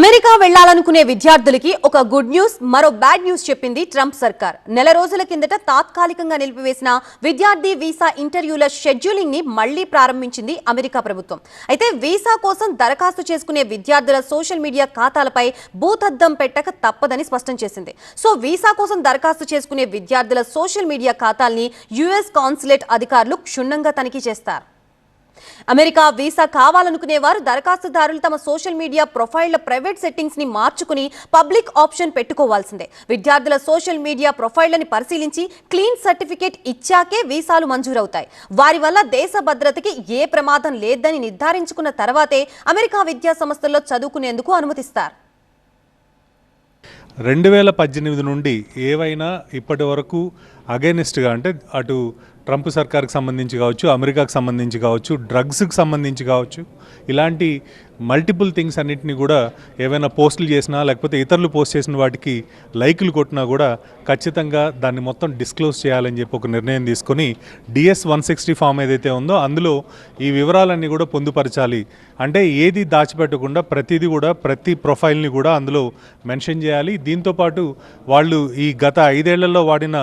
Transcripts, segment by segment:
America వెళ్ళాలనుకునే విద్యార్థులకి ఒక గుడ్ న్యూస్ మరో బ్యాడ్ న్యూస్ చెప్పింది ట్రంప్ సర్కార్. నెల రోజుల కిందట తాత్కాలికంగా నిలిపివేసిన విద్యార్థి వీసా ఇంటర్వ్యూల షెడ్యూలింగ్ని మళ్ళీ ప్రారంభించింది అమెరికా ప్రభుత్వం. అయితే వీసా కోసం దరఖాస్తు చేసుకునే విద్యార్థుల సోషల్ మీడియా ఖాతాలపై భూతద్దం పెట్టక తప్పదని స్పష్టం చేసింది. సో వీసా కోసం దరఖాస్తు చేసుకునే విద్యార్థుల సోషల్ మీడియా ఖాతాల్ని యుఎస్ కాన్సులేట్ అధికారులు క్షుణ్ణంగా తనిఖీ చేస్తారు. అమెరికా వీసా కావాలనుకునే వారు దరఖాస్తుదారులు తమ సోషల్ మీడియా ప్రొఫైళ్ళ ప్రైవేట్ సెట్టింగ్స్ని మార్చుకుని పబ్లిక్ ఆప్షన్ పెట్టుకోవాల్సిందే. విద్యార్థుల సోషల్ మీడియా ప్రొఫైళ్ళని పరిశీలించి క్లీన్ సర్టిఫికేట్ ఇచ్చాకే వీసాలు మంజూరవుతాయి. వారి వల్ల దేశ భద్రతకి ఏ ప్రమాదం లేదని నిర్ధారించుకున్న తర్వాతే అమెరికా విద్యా సంస్థల్లో చదువుకునేందుకు అనుమతిస్తారు. రెండు వేల పద్దెనిమిది నుండి ఏవైనా ఇప్పటి వరకు అగైనెస్ట్గా అంటే అటు ట్రంప్ సర్కార్కి సంబంధించి కావచ్చు అమెరికాకు సంబంధించి కావచ్చు డ్రగ్స్కి సంబంధించి కావచ్చు ఇలాంటి మల్టిపుల్ థింగ్స్ అన్నిటిని కూడా ఏవైనా పోస్టులు చేసినా లేకపోతే ఇతరులు పోస్ట్ చేసిన వాటికి లైకులు కొట్టినా కూడా ఖచ్చితంగా దాన్ని మొత్తం డిస్క్లోజ్ చేయాలని చెప్పి ఒక నిర్ణయం తీసుకొని డిఎస్ వన్ సిక్స్టీ ఫామ్ ఏదైతే ఉందో అందులో ఈ వివరాలన్నీ కూడా పొందుపరచాలి. అంటే ఏది దాచిపెట్టకుండా ప్రతిదీ కూడా ప్రతి ప్రొఫైల్ని కూడా అందులో మెన్షన్ చేయాలి. దీంతోపాటు వాళ్ళు ఈ గత ఐదేళ్ళలో వాడిన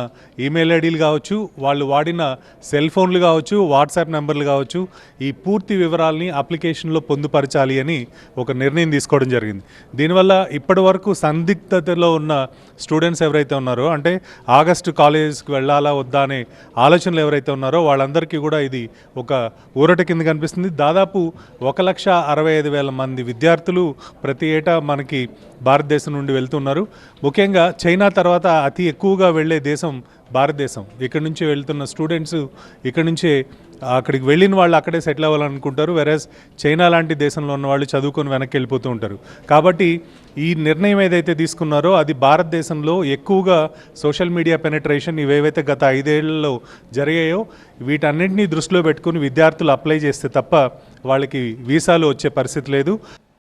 ఈమెయిల్ ఐడీలు కావచ్చు వాళ్ళు వాడిన సెల్ ఫోన్లు కావచ్చు వాట్సాప్ నెంబర్లు కావచ్చు ఈ పూర్తి వివరాలని అప్లికేషన్లో పొందుపరచాలి అని ఒక నిర్ణయం తీసుకోవడం జరిగింది. దీనివల్ల ఇప్పటి వరకు సందిగ్ధతలో ఉన్న స్టూడెంట్స్ ఎవరైతే ఉన్నారో అంటే ఆగస్టు కాలేజ్కి వెళ్ళాలా వద్దా అనే ఆలోచనలు ఎవరైతే ఉన్నారో వాళ్ళందరికీ కూడా ఇది ఒక ఊరట కింద కనిపిస్తుంది. దాదాపు ఒక లక్ష అరవై ఐదు వేల మంది విద్యార్థులు ప్రతి ఏటా మనకి భారతదేశం నుండి వెళ్తున్నారు ముఖ్యంగా చైనా తర్వాత అతి ఎక్కువగా వెళ్ళే దేశం భారతదేశం. ఇక్కడ నుంచి వెళ్తున్న స్టూడెంట్స్ ఇక్కడ నుంచే అక్కడికి వెళ్ళిన వాళ్ళు అక్కడే సెటిల్ అవ్వాలనుకుంటారు వెరస్ చైనా లాంటి దేశంలో ఉన్న వాళ్ళు చదువుకొని వెనక్కి వెళ్ళిపోతూ ఉంటారు. కాబట్టి ఈ నిర్ణయం ఏదైతే తీసుకున్నారో అది భారతదేశంలో ఎక్కువగా సోషల్ మీడియా పెనట్రేషన్ ఇవేవైతే గత ఐదేళ్ళలో జరిగాయో వీటన్నింటినీ దృష్టిలో పెట్టుకుని విద్యార్థులు అప్లై చేస్తే తప్ప వాళ్ళకి వీసాలు వచ్చే పరిస్థితి లేదు.